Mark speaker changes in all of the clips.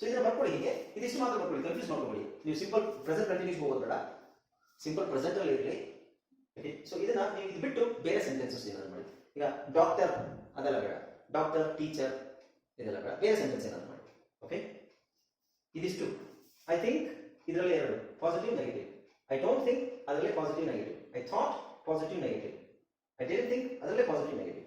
Speaker 1: So ಇದನ್ನ ಬರ್ಕೊಳ್ಳಿ ಹೀಗೆ. ಇದಿಷ್ಟು ಮಾತ್ರ ಬರ್ಕೊಳ್ಳಿ ಕನ್ಫ್ಯೂಸ್ ಮಾಡ್ಕೊಳ್ಳಿ ನೀವು ಸಿಂಪಲ್ ಪ್ರೆಸೆಂಟ್ ಕಂಟಿನ್ಯೂಸ್ ಹೋಗೋದು ಬೇಡ. ಸಿಂಪಲ್ ಪ್ರೆಸೆಂಟ್ ಅಲ್ಲಿ ಇರಲಿ. ಓಕೆ ಸೊ ಇದನ್ನ ನೀವು ಇದು ಬಿಟ್ಟು ಬೇರೆ ಸೆಂಟೆನ್ಸಸ್ ಏನಾದ್ರು ಮಾಡಿ. ಈಗ ಡಾಕ್ಟರ್ ಅದೆಲ್ಲ ಬೇಡ. ಡಾಕ್ಟರ್ ಟೀಚರ್ ಇದೆಲ್ಲ ಬೇಡ. ಬೇರೆ ಸೆಂಟೆನ್ಸ್ ಏನಾದ್ರು ಮಾಡಿ. ಓಕೆ ಇದಿಷ್ಟು. ಐ ಥಿಂಕ್ ಇದರಲ್ಲಿ ಎರಡು. Positive negative I don't think ಅದರಲ್ಲೇ positive negative I thought positive negative I did think ಅದರಲ್ಲೇ ಪಾಸಿಟಿವ್ ನೆಗೆಟಿವ್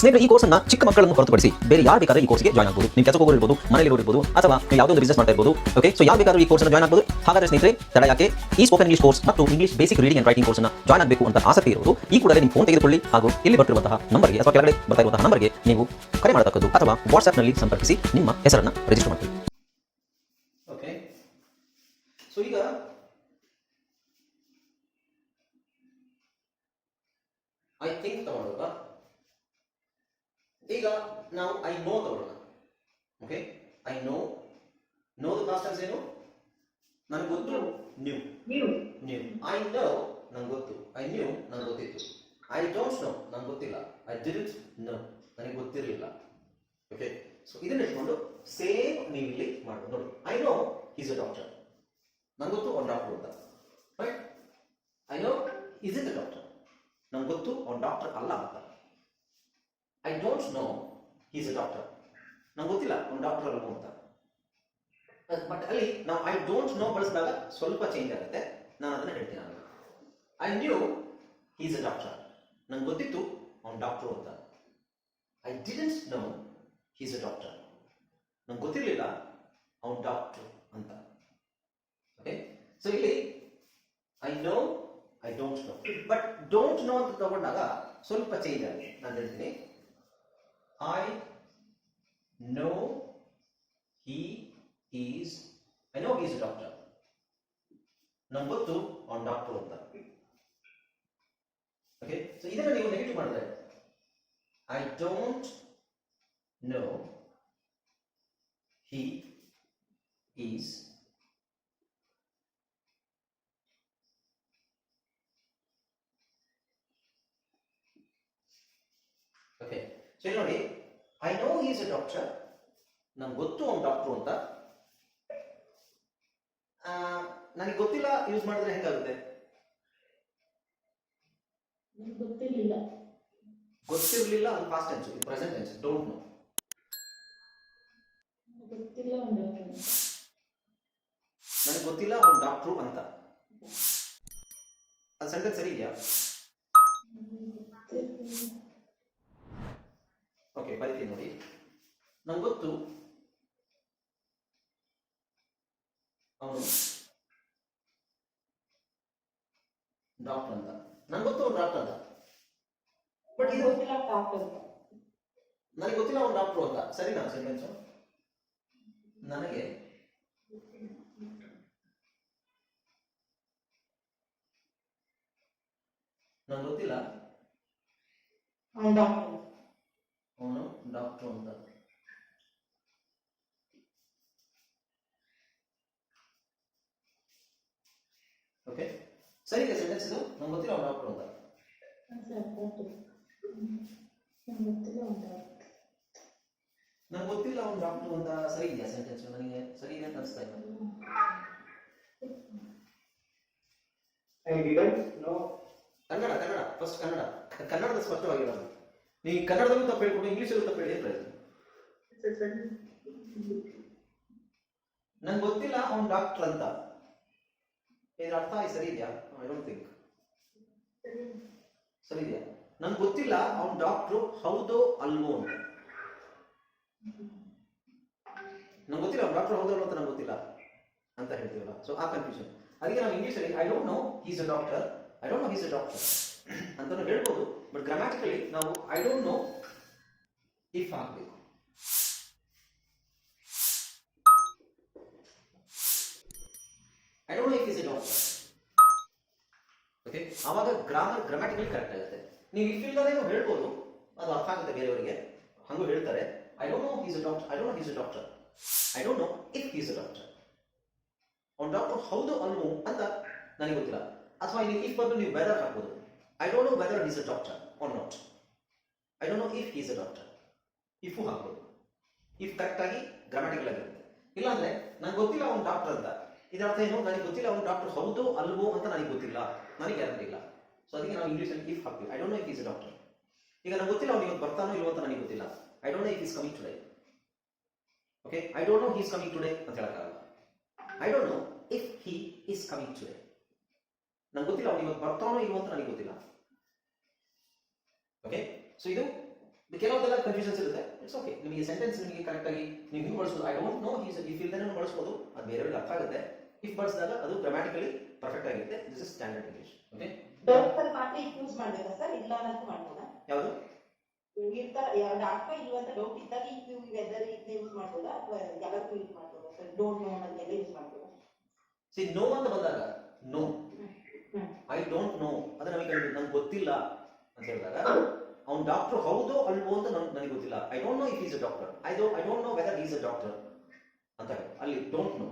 Speaker 2: ಸ್ನೇಹಿತರೆ, ಈ ಕೋರ್ಸ್ನ ಚಿಕ್ಕ ಮಕ್ಕಳನ್ನು ಹೊರತುಪಡಿಸಿ ಬೇರೆ ಯಾರು ಬೇಕಾದ್ರೆ ಈ ಕೋರ್ಸ್ಗೆ ಜಾಯ್ನ್ ಆಗಬಹುದು ನಿಮ್ಮ ಕೆಲಸ ಹೋಗಿರ್ಬೋದು ಮನೆಯಲ್ಲಿ ಇರ್ಬೋದು ಅಥವಾ ಯಾವುದೇ ಒಂದು ಬಿಸ್ನೆಸ್ ಮಾಡ್ತಾ ಇರ್ಬೋದು ಓಕೆ ಸೊ ಯಾರು ಬೇಕಾದ್ರೂ ಈ ಕೋರ್ಸ್ ಜಾಯ್ನ್ ಆಗಬಹುದು ಹಾಗಾದ್ರೆ ಸ್ನೇಹಿತರೆ, ತಡ ಯಾಕೆ? ಈ ಸ್ಪೋಕನ್ ಇಂಗ್ಲಿಷ್ ಕೋರ್ಸ್ ಮತ್ತು English basic reading and writing ಕೋರ್ಸ್ನ ಜಾಯ್ನ್ ಆಗಬೇಕು ಅಂತ ಆಸಕ್ತಿ ಇರೋದು ಈ ಕೂಡಲೇ ನಿಮ್ಮ ಫೋನ್ ತೆಗೆದುಕೊಳ್ಳಿ ಹಾಗೂ ಇಲ್ಲಿ ಬರ್ತಿರುವಂತಹ ನಂಬರ್ಗೆ ಅಥವಾ ಕೆಳಗಡೆ ಬರ್ತಾ ಇರುವಂತಹ ನಂಬರ್ಗೆ ನೀವು ಕರೆ ಮಾಡತಕ್ಕದ್ದು ಅಥವಾ ವಾಟ್ಸ್ಆಪ್ನಲ್ಲಿ ಸಂಪರ್ಕಿಸಿ, ನಿಮ್ಮ ಹೆಸರನ್ನು ರಿಜಿಸ್ಟರ್ ಮಾಡಿ
Speaker 1: ಓಕೆ ಸೊ ಈಗ ಐ ಥಿಂಕ್ ತಗೊಳ್ಳೋಣ ಈಗ ನಾವು ಐ ನೋ ತಗೊಳ್ಳೋಣ okay I know no past tense ಏನು? ನನಗೆ ಗೊತ್ತು ನ್ಯೂ
Speaker 3: ನೀವು
Speaker 1: ನ್ಯೂ ಐ ನೋ ನಂಗೆ ಗೊತ್ತು. ಐ ನ್ಯೂ ನಂಗೆ ಗೊತ್ತಿತ್ತು. ಐ ಡೋಂಟ್ ನೋ ನಂಗೆ ಗೊತ್ತಿಲ್ಲ. ಐ ಡಿಡಿಂಟ್ ನೋ ನನಗೆ ಗೊತ್ತಿರಲಿಲ್ಲ. ಓಕೆ ಸೊ ಇದನ್ನ ಇಟ್ಕೊಂಡು ಸೇಮ್ ನೀವು ಇಲ್ಲಿ ಮಾಡ್ಬೋದು. ನೋಡಿ I know is a doctor ನಂಗೆ ಗೊತ್ತು ಅವ್ನು ಡಾಕ್ಟರ್ ಅಂತ. Right I know is it a doctor ನಂಗೆ ಗೊತ್ತು ಅವ್ನು ಡಾಕ್ಟರ್ ಅಲ್ಲ ಅಂತ. I don't know is a doctor ನಂಗೆ ಗೊತ್ತಿಲ್ಲ ಒಂದು ಡಾಕ್ಟರ್ ಅಲ್ಲ ಅಂತ. ಬಟ್ ಅಲ್ಲಿ ನಾವು ಐ ಡೋಂಟ್ ನೋ ಬಳಸಿದಾಗ ಸ್ವಲ್ಪ ಚೇಂಜ್ ಆಗುತ್ತೆ. ನಾನು ಅದನ್ನ ಹೇಳ್ತೀನಿ ನಾನು I knew is a doctor ನಂಗೆ ಗೊತ್ತಿತ್ತು ಅವ್ನು ಡಾಕ್ಟ್ರು ಅಂತ. I didn't know is a doctor ನಂಗೆ ಗೊತ್ತಿರಲಿಲ್ಲ ಅವ್ನು ಡಾಕ್ಟ್ರು ಅಂತ. ಓಕೆ ಸೊ ಇಲ್ಲಿ I know I don't know but don't know ಅಂತ ತಗೊಂಡಾಗ ಸ್ವಲ್ಪ ಚೇಂಜ್ ಆಗಿದೆ ನಾನು ಹೇಳ್ತೀನಿ. I know he is I know is doctor ನಂಗೆ ಗೊತ್ತು ಅವ್ನು ಡಾಕ್ಟ್ರು ಅಂತ ಓಕೆ ಸೊ ಇದನ್ನ ನೀವು ನೆಗೆಟಿವ್ ಮಾಡಿದ್ರೆ I don't know he is okay so ಇಲ್ಲಿ ನೋಡಿ I know is a doctor ನಂಗೆ ಗೊತ್ತು ಅವ್ನು ಡಾಕ್ಟ್ರು ಅಂತ. ನನಗೆ ಗೊತ್ತಿಲ್ಲ ಯೂಸ್ ಮಾಡಿದ್ರೆ ಹೆಂಗಾಗುತ್ತೆ?
Speaker 3: ಗೊತ್ತಿರಲಿಲ್ಲ.
Speaker 1: ಗೊತ್ತಿರ್ಲಿಲ್ಲ ಅದು ಪಾಸ್ಟ್ ಟೆನ್ಸ್ ಇದು ಪ್ರೆಸೆಂಟ್ ಟೆನ್ಸ್ ಡೋಂಟ್ ನೋ
Speaker 3: ಗೊತ್ತಿಲ್ಲ
Speaker 1: ನನಗೆ ಗೊತ್ತಿಲ್ಲ ಅವ್ನು ಡಾಕ್ಟ್ರು ಅಂತ. ಅದು ಸೆಂಟೆನ್ಸ್ ಸರಿ ಇದೆಯಾ? ಬರಿತೀನಿ ನೋಡಿ. ನಂಗೆ ಗೊತ್ತು. ಅವನು ಡಾಕ್ಟರ್ ಅಂತ. ನಂಗೆ ಗೊತ್ತು ಅವ್ನು ಡಾಕ್ಟರ್ ಅಂತ. ಬಟ್ ಇದು
Speaker 3: ಗೊತ್ತಿಲ್ಲ ಡಾಕ್ಟರ್
Speaker 1: ನನಗೆ ಗೊತ್ತಿಲ್ಲ ಅವ್ನು ಡಾಕ್ಟ್ರು ಅಂತ. ಸರಿನಾ ಸೆಂಟೆನ್ಸ್ ನನಗೆ ನಂಗೆ ಗೊತ್ತಿಲ್ಲ.
Speaker 3: ಅವ್ನು ಡಾಕ್ಟರ್
Speaker 1: ಡಾಕ್ಟ್ರು ಅಂತ. ಓಕೆ ಸರಿ ಇದೆ ಸೆಂಟೆನ್ಸ್ ಇದು ನಂಗೆ ಗೊತ್ತಿಲ್ಲ ಅವ್ನು ಡಾಕ್ಟ್ರು ಅಂತ.
Speaker 3: ನಂಗೆ ಗೊತ್ತಿಲ್ಲ ಅವ್ನು ಡಾಕ್ಟರ್
Speaker 1: ಅಂತ. ಸರಿ ಇದೆಯಾ ಸೆಂಟೆನ್ಸ್ ನನಗೆ ಸರಿ ಇದೆ ಅಂತ ಅನಿಸ್ತಾ ಇಲ್ಲ. ಕನ್ನಡ ಕನ್ನಡ ಫಸ್ಟ್ ಕನ್ನಡ. ಕನ್ನಡದ ಸ್ಪಷ್ಟವಾಗಿರೋದು. ನೀವು ಕನ್ನಡದಲ್ಲೂ ತಪ್ಪು ಹೇಳ್ಕೊಂಡು, ಇಂಗ್ಲೀಷಲ್ಲೂ ತಪ್ಪು ಹೇಳಿ ಪ್ರಯತ್ನ ನಂಗೆ ಗೊತ್ತಿಲ್ಲ ಅವ್ನು ಡಾಕ್ಟರ್ ಅಂತ. ಇದ್ರ ಅರ್ಥ ಸರಿ ಇದೆಯಾ? ಐ ಡೋಂಟ್ ಥಿಂಕ್ ಸರಿ ಇದೆಯಾ? ನಂಗೆ ಗೊತ್ತಿಲ್ಲ ಅವ್ನು ಡಾಕ್ಟ್ರು ಹೌದೋ ಅಲ್ವೋ ಅಂತ. ನಂಗೆ ಗೊತ್ತಿಲ್ಲ ಅವ್ನು ಡಾಕ್ಟರ್ ಹೌದೋ ಅಲ್ವೋ ಅಂತ ನಂಗೆ ಗೊತ್ತಿಲ್ಲ ಅಂತ ಹೇಳ್ತೀವಲ್ಲ. ಸೊ ಆ ಕನ್ಫ್ಯೂಷನ್ ಅದಕ್ಕೆ ನಾವು ಇಂಗ್ಲೀಷಲ್ಲಿ I don't know is a doctor I don't know is a doctor ಅಂತ ಹೇಳ್ಬೋದು. ಬಟ್ ಗ್ರಾಮ್ಯಾಟಿಕಲಿ ನಾವು ಐ ಡೋಂಟ್ ನೋ ಇಫ್ ಹಾಕಬೇಕು. I don't know if is a doctor okay ಆವಾಗ ಗ್ರಾಮರ್ ಗ್ರಾಮ್ಯಾಟಿಕಲಿ ಕರೆಕ್ಟ್ ಆಗುತ್ತೆ. ನೀವು ಇಫ್ ಇಲ್ಲದೆ ಹೇಳ್ಬೋದು, ಅದು ಅರ್ಥ ಆಗುತ್ತೆ ಬೇರೆಯವರಿಗೆ. ಹಂಗೂ ಹೇಳ್ತಾರೆ I don't know is a doctor I don't is a doctor I don't know if is a doctor ಅವ್ನು ಡಾಕ್ಟರ್ ಹೌದು ಅಲ್ವೋ ಅಂತ ನನಗೆ ಗೊತ್ತಿಲ್ಲ. ಅಥವಾ ಇಲ್ಲಿ ಇಫ್ ಬದಲು ನೀವು ವೆದರ್ ಹಾಕ್ಬೋದು. I don't know whether he's a doctor or not I don't know if is a doctor if ಹಾಕ್ಬೋದು ಇಫ್ ಕರೆಕ್ಟ್ ಆಗಿ ಗ್ರಾಮ್ಯಾಟಿಕಲ್ ಆಗಿರುತ್ತೆ ಇಲ್ಲಾಂದ್ರೆ ನಂಗೆ ಗೊತ್ತಿಲ್ಲ ಅವ್ನು ಡಾಕ್ಟರ್ ಅಂತ. ಇದರ ಅರ್ಥ ಏನು? ನನಗೆ ಗೊತ್ತಿಲ್ಲ ಅವ್ನು ಡಾಕ್ಟರ್ ಹೌದು ಅಲ್ವೋ ಅಂತ ನನಗೆ ಗೊತ್ತಿಲ್ಲ. ನನಗೆ ಗ್ಯಾರಂಟಿ ಇಲ್ಲ. ಸೊ ಅದಕ್ಕೆ ನಾವು ಇಂಗ್ಲೀಷಲ್ಲಿ ಇಫ್ ಹಾಕ್ತೀವಿ. I don't know if is doctor ಈಗ ನಂಗೆ ಗೊತ್ತಿಲ್ಲ ಅವ್ನು ಇವತ್ತು ಬರ್ತಾನೋ ಇಲ್ವೋ ಅಂತ ನನಗೆ ಗೊತ್ತಿಲ್ಲ. I don't know if is coming today okay I don't know he's coming today ಅಂತ ಹೇಳೋಕ್ಕಾಗಲ್ಲ. I don't know if he is coming today ನಂಗೆ ಗೊತ್ತಿಲ್ಲ ಅವ್ನು ಇವತ್ತು ಬರ್ತಾನೋ ಇಲ್ವೋ ಅಂತ ನನಗೆ ಗೊತ್ತಿಲ್ಲ. ಓಕೆ ಸೊ ಇದು ಕೆಲವೊಂದೆಲ್ಲ ಕನ್ಫ್ಯೂಷನ್ಸ್ ಇರುತ್ತೆ. ಇಟ್ಸ್ ಓಕೆ ನಿಮಗೆ ಸೆಂಟೆನ್ಸ್ ನಿಮಗೆ ಕರೆಕ್ಟ್ ಆಗಿ ನೀವು ಹಿಂಗೆ ಬಳಸೋದು I don't know is if ಇಲ್ದೇ ಬಳಸ್ಬೋದು. ಅದು ಬೇರೆಯವ್ರಿಗೆ ಅರ್ಥ ಆಗುತ್ತೆ. ಇಫ್ ಬಳಸಿದಾಗ ಅದು ಗ್ರಾಮ್ಯಾಟಿಕಲಿ ಪರ್ಫೆಕ್ಟ್ ಆಗಿರುತ್ತೆ. This is standard English okay
Speaker 4: doctor ಮಾತ್ರ ಯೂಸ್ ಮಾಡಬೇಕಾ ಸರ್ ಇಲ್ಲ ಅನ್ನೋದು ಮಾಡ್ಬೋದಾ?
Speaker 1: ಯಾವುದು?
Speaker 4: ಇರ್ತಾರ ಡಾಕ್ಟರ್ ಇಲ್ಲ ಅಂತ ಡೌಟ್ ಇದ್ದಾಗ ಇದು ವೆದರ್ ಇದನ್ನ ಯೂಸ್ ಮಾಡ್ಬೋದಾ? ಅಥವಾ ಎಲ್ಲದಕ್ಕೂ ಯೂಸ್ ಮಾಡ್ಬೋದಾ ಸರ್ ಡೋಂಟ್ ನೋ ಅನ್ನೋದೆಲ್ಲ ಯೂಸ್ ಮಾಡ್ಬೋದಾ?
Speaker 1: ಸಿ ನೋ ಅಂತ ಬಂದಾಗ ನೋ ಐ ಡೋಂಟ್ ನೋ ಅದು ನಮಗೆ ನಂಗೆ ಗೊತ್ತಿಲ್ಲ. ಅಂತ ಹೇಳಿದಾಗ ಅವ್ನು ಡಾಕ್ಟರ್ ಹೌದೋ ಅಲ್ವೋ ಅಂತ ನನ್- ನನಗೆ ಗೊತ್ತಿಲ್ಲ. I don't know if is a doctor I don't I don't know whether is a doctor ಅಂತ. ಅಲ್ಲಿ ಡೋಂಟ್ ನೋ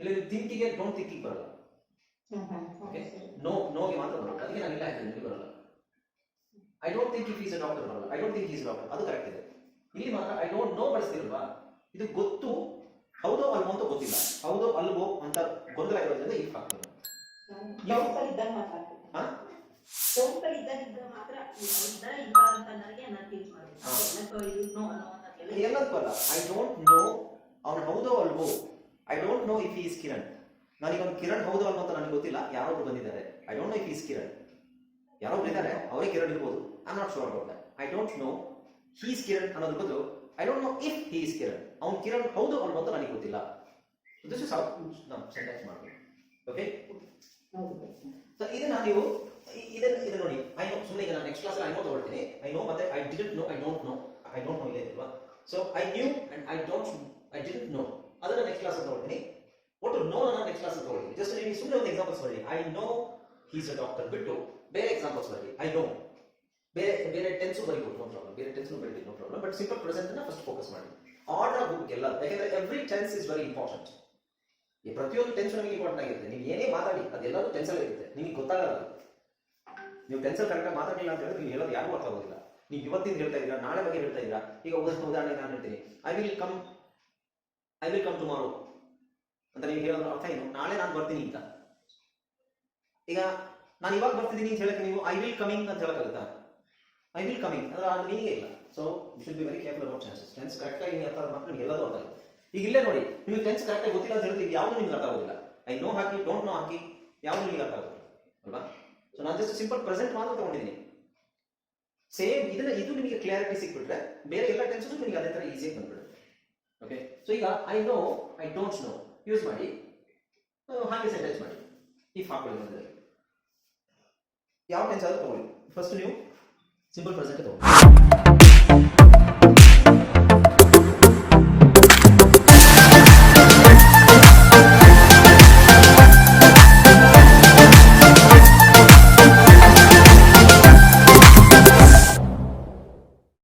Speaker 1: ಇಲ್ಲಿ ಥಿಂಕಿಗೆ ಡೋಂಟ್ ಥಿಂಕಿಂಗ್ ಬರಲ್ಲ. Okay. ನೋ ನೋಗೆ ಮಾತ್ರ ಬರಲ್ಲ. ಅದಕ್ಕೆ ನಾನು ಇಲ್ಲ ಇಲ್ಲಿ ಬರಲ್ಲ. I don't think if is a doctor ಬರಲ್ಲ. I don't think is doctor ಅದು ಕರೆಕ್ಟ್ ಇದೆ. ಇಲ್ಲಿ ಮಾತ್ರ ಐ ಡೋಂಟ್ ನೋ ಬಳಸ್ತಿರಲ್ವಾ ಇದು ಗೊತ್ತು ಹೌದೋ ಅಲ್ವೋ ಅಂತ ಗೊತ್ತಿಲ್ಲ. ಹೌದೋ ಅಲ್ವೋ ಅಂತ ಗೊಂದಲ ಇರೋದ್ರಿಂದ ಇಫ್ ಹಾಕ್ತೀನಿ
Speaker 4: ಡೌಟ್ ಅಲ್ಲಿ ಮಾತ್ರ ಇದ್ದ ಇಲ್ಲ ಅಂತ ನನಗೆ ನಾನು
Speaker 1: ಮಾಡ್ತೀನಿ ಐ ಡೋಂಟ್ ನೋ ಅವನು ಹೌದೋ ಅಲ್ವೋ? I don't know if is Kiran ನನಗೆ ಅವ್ನು ಕಿರಣ್ ಹೌದೋ ಅಲ್ವೋ ಅಂತ ನನಗೆ ಗೊತ್ತಿಲ್ಲ. ಯಾರೊಬ್ರು ಬಂದಿದ್ದಾರೆ. I don't know if is Kiran ಯಾರೊಬ್ರು ಇದ್ದಾರೆ. ಅವರೇ ಕಿರಣ್ ಇರ್ಬೋದು. I not sure about I don't know he's Kiran ಅನ್ನೋದ್ರ ಬದಲು I don't know if he's is Kiran ಅವ್ನು ಕಿರಣ್ ಹೌದು ಅಲ್ವೋ ಅಂತ ನನಗೆ ಗೊತ್ತಿಲ್ಲ. ದಿಸ್ ಇಸ್ ನಾವು ಸೆಂಟೆನ್ಸ್ ಮಾಡಬೇಕು. ಓಕೆ
Speaker 4: ಹೌದು.
Speaker 1: ಸೊ ಇದನ್ನ ನೀವು ಇದನ್ನ ಇದನ್ನ ನೋಡಿ. ಐ ನೋ ಸುಮ್ಮನೆ ಈಗ ನಾನು ನೆಕ್ಸ್ಟ್ ಕ್ಲಾಸ್ ಐ ನೋ ತಗೊಳ್ತೀನಿ. ಐ ನೋ ಮತ್ತೆ I didn't know I don't know I don't know ಇಲ್ಲೇ ಇಲ್ವಾ so I knew and I don't I didn't know ಅದನ್ನ ನೆಕ್ಸ್ಟ್ ಕ್ಲಾಸ್ ತಗೊಳ್ತೀನಿ. ಒಟ್ಟು ನೋ ನಾನು ನೆಕ್ಸ್ಟ್ ಕ್ಲಾಸ್ ತಗೊಳ್ತೀನಿ. ಜಸ್ಟ್ ನೀವು ಸುಮ್ಮನೆ ಒಂದು ಎಕ್ಸಾಂಪಲ್ಸ್ ಬರಲಿ I know he's a doctor ಬಿಟ್ಟು ಬೇರೆ ಎಕ್ಸಾಂಪಲ್ಸ್ ಬರಲಿ ಐ ನೋ ಬೇರೆ ಬೇರೆ ಟೆನ್ಸು ಬರೀಬೋದು ನೋ ಪ್ರಾಬ್ಲಮ್ ಬೇರೆ ಟೆನ್ಸು ಬರೀಬೇಕು no problem but simple present first focus ಮಾಡಿ. ಆರ್ಡರ್ ಬುಕ್ ಎಲ್ಲ ಯಾಕಂದ್ರೆ every tense is very important ಈ ಪ್ರತಿಯೊಂದು ಟೆನ್ಸ್ ನಮಗೆ ಇಂಪಾರ್ಟೆಂಟ್ ಆಗಿರುತ್ತೆ. ನೀವು ಏನೇ ಮಾತಾಡಿ ಅದೆಲ್ಲವೂ ಟೆನ್ಸಲ್ಲಿ ಇರುತ್ತೆ. ನಿಮಗೆ ಗೊತ್ತಾಗಲ್ಲ. ನೀವು ಟೆನ್ಸಲ್ ಕರೆಕ್ಟಾಗಿ ಮಾತಾಡಲಿಲ್ಲ ಅಂತ ಹೇಳಿದ್ರೆ ನೀವು ಹೇಳೋದು ಯಾರಿಗೂ ಅರ್ಥ ಆಗೋದಿಲ್ಲ. ನೀವು ಇವತ್ತಿಂದ ಹೇಳ್ತಾ ಇದ್ದೀರಾ, ನಾಳೆ ಬಗ್ಗೆ ಹೇಳ್ತಾ ಇದ್ದೀರಾ, ಈಗ ಉದಾಹರಣೆ ನಾನು ಹೇಳ್ತೀನಿ. I will come I will come tomorrow ಅಂತ ನೀವು ಹೇಳೋದ್ರ ಅರ್ಥ ಏನು? ನಾಳೆ ನಾನು ಬರ್ತೀನಿ ಅಂತ. ಈಗ ನಾನು ಇವಾಗ ಬರ್ತಿದ್ದೀನಿ ಅಂತ ಹೇಳಕ್ಕೆ ನೀವು ಐ ವಿಲ್ ಕಮಿಂಗ್ ಅಂತ ಹೇಳಕ್ಕಾಗುತ್ತಾ? ಐ ವಿಲ್ ಕಮಿಂಗ್ ಅಂದ್ರೆ ಅದು ಮೀನಿಂಗ್ ಇಲ್ಲ so you should be very careful about chances tense ಕರೆಕ್ಟಾಗಿ ಅರ್ಥ ಮಾತ್ರ ನಿಮ್ಗೆ ಎಲ್ಲದೂ ಅರ್ಥ ಆಗುತ್ತೆ. ಈಗ ಇಲ್ಲೇ ನೋಡಿ, ನಿಮಗೆ ಟೆನ್ಸ್ ಕರೆಕ್ಟಾಗಿ ಗೊತ್ತಿಲ್ಲ ಅಂತ ಹೇಳ್ತೀವಿ ಯಾವುದು ನಿಮ್ಗೆ ಅರ್ಥ ಆಗೋದಿಲ್ಲ. ಐ ನೋ ಹಾಕಿ ಡೋಂಟ್ ನೋ ಹಾಕಿ, ಯಾವುದು ನಿಮ್ಗೆ ಅರ್ಥ ಆಗೋದಿಲ್ಲ. ಅಲ್ವಾ? ಸೊ ನಾನು ಜಸ್ಟ್ ಸಿಂಪಲ್ ಪ್ರೆಸೆಂಟ್ ಮಾತ್ರ ತಗೊಂಡಿದ್ದೀನಿ ಸೇಮ್ ಇದನ್ನ, ಇದು ನಿಮಗೆ ಕ್ಲಾರಿಟಿ ಸಿಕ್ಬಿಟ್ರೆ ಬೇರೆ ಎಲ್ಲ ಟೆನ್ಸಸ್ ನಿಮಗೆ ಅದೇ ತರ ಈಸಿಯಾಗಿ ಬಂದ್ಬಿಡುತ್ತೆ. ಓಕೆ ಸೊ ಈಗ I know I don't know use ಮಾಡಿ. ಹಾಗೆ ಸೆಂಟೆನ್ಸ್ ಮಾಡಿ. ಇಫ್ ಹಾಕೊಳ್ಳಿ ಬಂದಿದೆ ಯಾವ ಟೆನ್ಸ್ ಆದ್ರೂ ತಗೊಳ್ಳಿ. ಫಸ್ಟ್ ನೀವು ಸಿಂಪಲ್ ಪ್ರೆಸೆಂಟ್ ತಗೊಳ್ಳಿ.